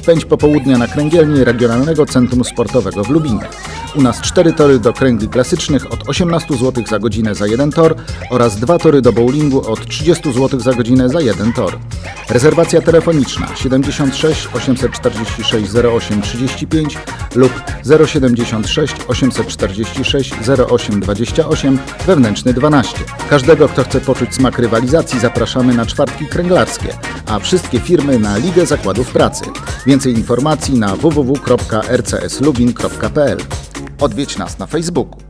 spędź popołudnia na kręgielni Regionalnego Centrum Sportowego w Lubinie. U nas cztery tory do kręgli klasycznych od 18 zł za godzinę za jeden tor oraz dwa tory do bowlingu od 30 zł za godzinę za jeden tor. Rezerwacja telefoniczna 76 846 08 35 lub 076 846 08 28 wewnętrzny 12. Każdego, kto chce poczuć smak rywalizacji zapraszamy na czwartki kręglarskie, a wszystkie firmy na Ligę Zakładów Pracy. Więcej informacji na www.rcslubin.pl Odwiedź nas na Facebooku.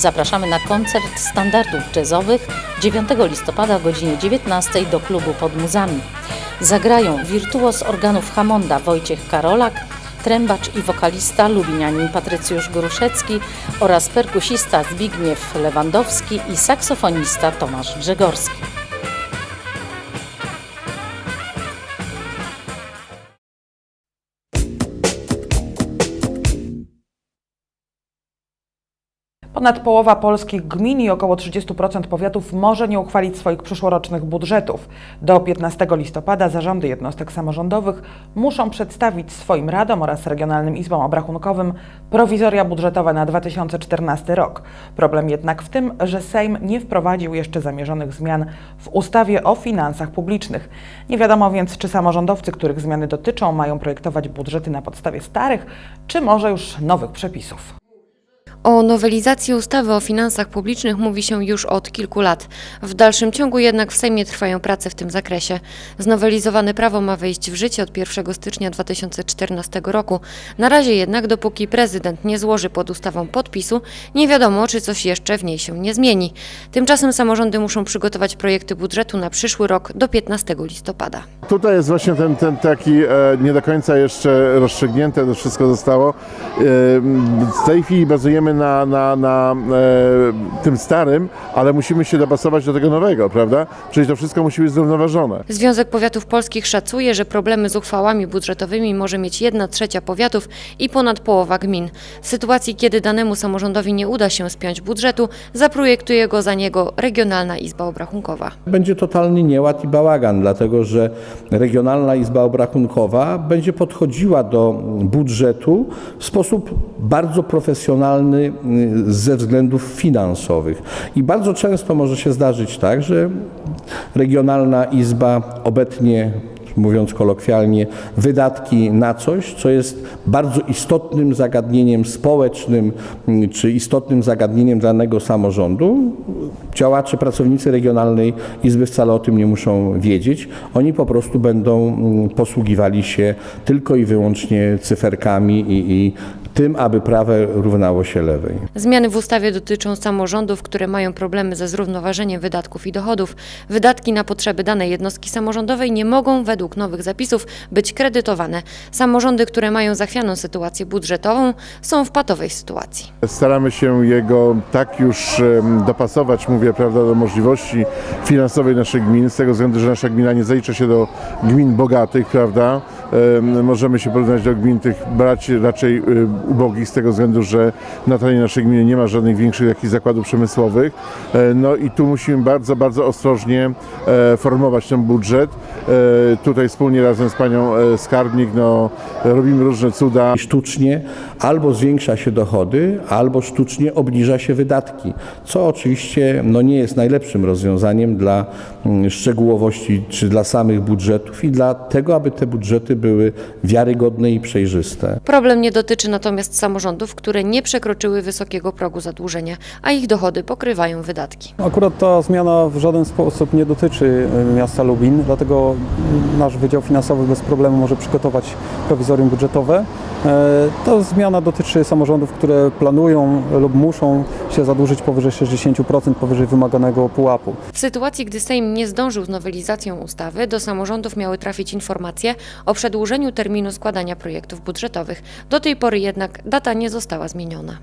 Zapraszamy na koncert standardów jazzowych 9 listopada o godzinie 19 do klubu pod Muzami. Zagrają wirtuos organów Hamonda Wojciech Karolak, trębacz i wokalista lubinianin Patrycjusz Gruszecki oraz perkusista Zbigniew Lewandowski i saksofonista Tomasz Grzegorski. Ponad połowa polskich gmin i około 30% powiatów może nie uchwalić swoich przyszłorocznych budżetów. Do 15 listopada zarządy jednostek samorządowych muszą przedstawić swoim radom oraz regionalnym izbom obrachunkowym prowizoria budżetowe na 2014 rok. Problem jednak w tym, że Sejm nie wprowadził jeszcze zamierzonych zmian w ustawie o finansach publicznych. Nie wiadomo więc, czy samorządowcy, których zmiany dotyczą, mają projektować budżety na podstawie starych, czy może już nowych przepisów. O nowelizacji ustawy o finansach publicznych mówi się już od kilku lat. W dalszym ciągu jednak w Sejmie trwają prace w tym zakresie. Znowelizowane prawo ma wejść w życie od 1 stycznia 2014 roku. Na razie jednak, dopóki prezydent nie złoży pod ustawą podpisu, nie wiadomo, czy coś jeszcze w niej się nie zmieni. Tymczasem samorządy muszą przygotować projekty budżetu na przyszły rok do 15 listopada. Tutaj jest właśnie ten, ten taki e, nie do końca jeszcze rozstrzygnięte, to wszystko zostało. E, w tej chwili bazujemy na, na, na e, tym starym, ale musimy się dopasować do tego nowego, prawda? Czyli to wszystko musi być zrównoważone. Związek Powiatów Polskich szacuje, że problemy z uchwałami budżetowymi może mieć 1 trzecia powiatów i ponad połowa gmin. W sytuacji, kiedy danemu samorządowi nie uda się spiąć budżetu, zaprojektuje go za niego Regionalna Izba Obrachunkowa. Będzie totalny nieład i bałagan, dlatego że Regionalna Izba Obrachunkowa będzie podchodziła do budżetu w sposób bardzo profesjonalny y, ze względów finansowych. I bardzo często może się zdarzyć tak, że Regionalna Izba obetnie mówiąc kolokwialnie, wydatki na coś, co jest bardzo istotnym zagadnieniem społecznym mm, czy istotnym zagadnieniem danego samorządu. Działacze, pracownicy Regionalnej Izby wcale o tym nie muszą wiedzieć. Oni po prostu będą mm, posługiwali się tylko i wyłącznie cyferkami i, i tym, aby prawe równało się lewej. Zmiany w ustawie dotyczą samorządów, które mają problemy ze zrównoważeniem wydatków i dochodów. Wydatki na potrzeby danej jednostki samorządowej nie mogą według nowych zapisów być kredytowane. Samorządy, które mają zachwianą sytuację budżetową, są w patowej sytuacji. Staramy się jego tak już dopasować, mówię, prawda, do możliwości finansowej naszych gmin, z tego względu, że nasza gmina nie zalicza się do gmin bogatych, prawda. Em, Możemy się porównać do gmin tych brać raczej ubogich, z tego względu, że na terenie naszej gminy nie ma żadnych większych jakichś zakładów przemysłowych. E, No i tu musimy bardzo, bardzo ostrożnie e, formować ten budżet. E, Tutaj wspólnie razem z panią skarbnik no, robimy różne cuda. Sztucznie albo zwiększa się dochody, albo sztucznie obniża się wydatki, co oczywiście no, nie jest najlepszym rozwiązaniem dla mm, szczegółowości czy dla samych budżetów i dla tego, aby te budżety były wiarygodne i przejrzyste. Problem nie dotyczy natomiast samorządów, które nie przekroczyły wysokiego progu zadłużenia, a ich dochody pokrywają wydatki. Akurat ta zmiana w żaden sposób nie dotyczy y, miasta Lubin, dlatego nasz Wydział Finansowy bez problemu może przygotować prowizorium budżetowe. E, Ta zmiana dotyczy samorządów, które planują lub muszą się zadłużyć powyżej 60% powyżej wymaganego pułapu. W sytuacji, gdy Sejm nie zdążył z nowelizacją ustawy, do samorządów miały trafić informacje o przedłużeniu terminu składania projektów budżetowych. Do tej pory jednak data nie została zmieniona.